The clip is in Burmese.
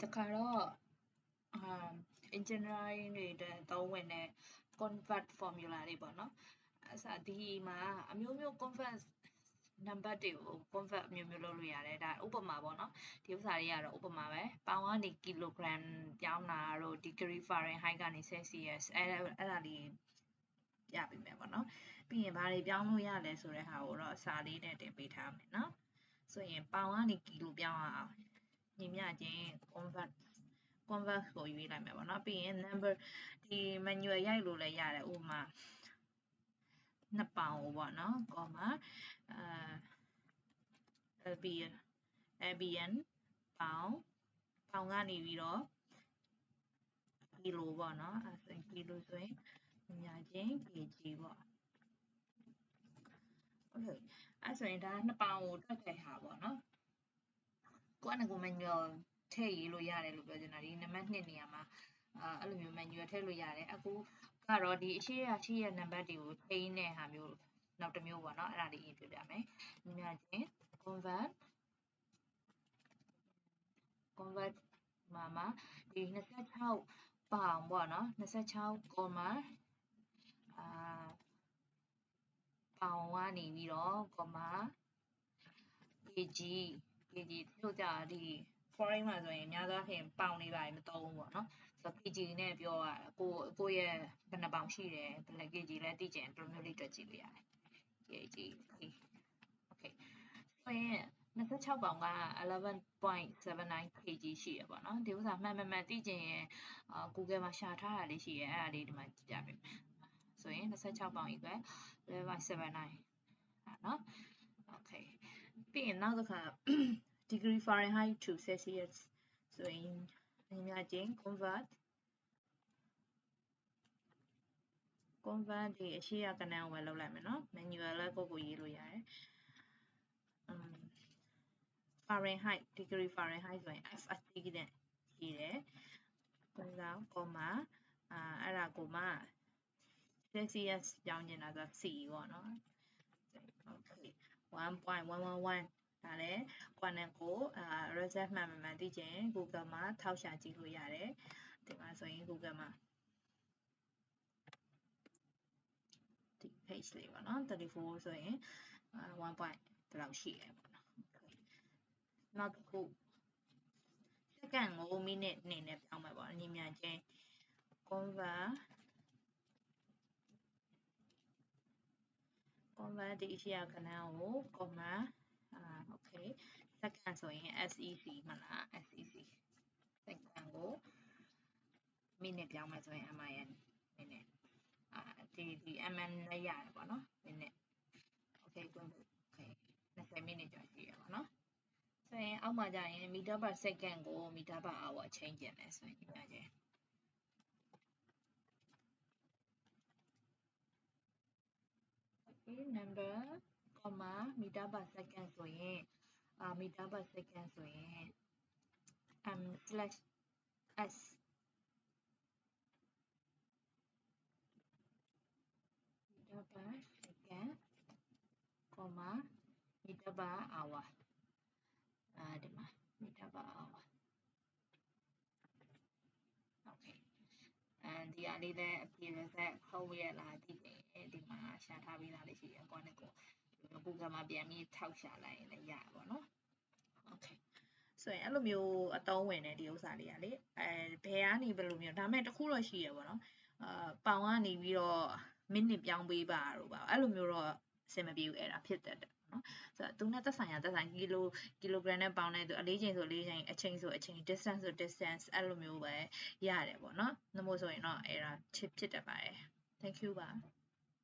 တစ်ခါတော့ um engineering တွေအတွက် သုံးဝင်တဲ့ convert formula တွေပေါ့နော်အဲ့ဒါဒီမှာအမျိုးမျိုး convert နံပါတ်တွေကို convert အမျိုးမျိုးလုပ်လို့ရတယ်ဒါဥပမာပေါ့နော်ဒီဥစ္စာတွေကတော့ဥပမာပဲပေါင်ကနေ kilogram ပြောင်းတာတို့ degree Fahrenheit ကနေ Celsius အဲ့ဒါအဲ့ဒါလေးပြပေးမယ်ပေါ့နော်ပြီးရင်ဘာတွေပြောင်းလို့ရလဲဆိုတဲ့ဟာကိုတော့စာလေးနဲ့တင်ပေးထားမယ်နော်ဆိုရင်ပေါင်ကနေ kilo ပြောင်းအောင် ညီမျှချင်း convert convert ကိုရွေးလိုက်မယ်ပေါ့နော်ပြီးရင် number ဒီ manual ရိုက်လို့လည်းရတယ်ဥပမာနှစ်ပေါင်ကိုပေါ့နော် comma အာ LBN LBN ပေါင်ပေါင်ကနေပြီးတော့ကီလိုပေါ့နော်အဲဆိုရင်ကီလိုဆိုရင်ညာချင်း kg ပေါ့ဟုတ်ကဲ့အဲဆိုရင်ဒါနှစ်ပေါင်ကိုတွက်ခဲ့ဟာပေါ့နော် ကိုယ့်အနေကို manual ထည့်ရေးလို့ရတယ်လို့ပြောချင်တာဒီနံပါတ်2နေရာမှာအာအဲ့လိုမျိုး manual ထည့်လို့ရတယ်အခုကတော့ဒီအရှိရရှိရနံပါတ်တွေကိုချိန်တဲ့ဟာမျိုးနောက်တစ်မျိုးပေါ့နော်အဲ့ဒါလေးရင်ပြပြမယ်ညီမချင်း convert convert မှာမှာဒီ26ပေါင်ပေါ့နော်26 comma အာပေါင်ကနေပြီးတော့ comma kg kg တို့ကြဒီ foreign မှာဆိုရင်အများသောအားဖြင့်ပေါင်နေပါမသုံးဘူးပေါ့နော်ဆိုတော့ kg နဲ့ပြောရကိုကိုရဲ့ဘယ်နှပေါင်ရှိတယ်ဘယ်နှ kg လဲသိချင်ဘယ်လိုမျိုးလေးတွက်ကြည့်လို့ရတယ် kg okay ဆိုရင်26ပေါင်က11.79 kg ရှိရပေါ့နော်ဒီဥစ္စာမှန်မှန်မှန်သိချင်ရင်အာ Google မှာရှာထားတာလေးရှိရအဲ့ဒါလေးဒီမှာကြည့်ကြပေးမယ်ဆိုရင်26ပေါင် equal 11.79ဟာနော် okay ပြီးရင်နောက်တစ်ခါ degree Fahrenheit to Celsius ဆိုရင်အများချင်း convert convert ဒီအရှိရကဏ္ဍကိုပဲလုပ်လိုက်မယ်နော် manual လည်းကိုယ့်ကိုရေးလို့ရတယ် um Fahrenheit degree Fahrenheit ဆိုရင် FST နဲ့ရေးတယ်ပုံစံ comma အာအဲ့ဒါကိုမှ Celsius ပြောင်းနေတာဆို C ပေါ့နော် okay 1.111ဒါလည်း quantum ကိုအာ reserve မှန်မှန်သိချင် Google မှာထောက်ရှာကြည့်လို့ရတယ်ဒီမှာဆိုရင် Google မှာဒီ page လေးပေါ့နော်34ဆိုရင်1 point ဘယ်လောက်ရှိလဲပေါ့နော်နောက်တစ်ခု second ကို minute အနေနဲ့ပြောင်းမယ်ပေါ့အညီမြချင်း convert convert ဒီအရှိရခဏကို comma အာ okay second ဆိုရင် SEC မလား SEC second ကို minute ပြောင်းမယ်ဆိုရင် MIN minute အာဒီဒီ MN နဲ့ရတယ်ပေါ့နော် minute okay good okay 20 minute ကျော်ရှိရပါတော့ဆိုရင်အောက်မှာကြရင် meter per second ကို meter per hour ချိန်ကျင်တယ်ဆိုရင်ဒီမှာကျ ရင် okay number comma meter per second ဆိုရင်အာ meter per second ဆိုရင် m slash s meter per second comma meter per hour အာဒီမှာ meter per hour okay အဲဒီအလေးလည်းအပြည့်စက်ဟုတ်ရဲ့လားဒီဒီမှာရှာထားပြီးသားလေးရှိရကောနဲ့ကို Google မှာပြန်ပြီးထောက်ရှာလိုက်ရင်လည်းရပါဘောနော် okay ဆိုရင်အဲ့လိုမျိုးအသုံးဝင်တဲ့ဒီဥစ္စာလေးကလေအဲဘယ်ကနေဘယ်လိုမျိုးဒါမဲ့တခုတော့ရှိရပါတော့အာပေါင်ကနေပြီးတော့မိနစ်ပြောင်းပေးပါတော့ပါအဲ့လိုမျိုးတော့ အဆင်မပြေဘူးအဲ့ဒါဖြစ်တတ်တယ်နော်ဆိုတော့သူနဲ့သက်ဆိုင်ရာသက်ဆိုင်ကီလိုကီလိုဂရမ်နဲ့ပေါင်နဲ့သူအလေးချိန်ဆိုအလေးချိန်အချိန်ဆိုအချိန် distance ဆို distance အဲ့လိုမျိုးပဲရတယ်ပေါ့နော်နှမို့ဆိုရင်တော့အဲ့ဒါချစ်ဖြစ်တတ်ပါတယ် thank you ပါ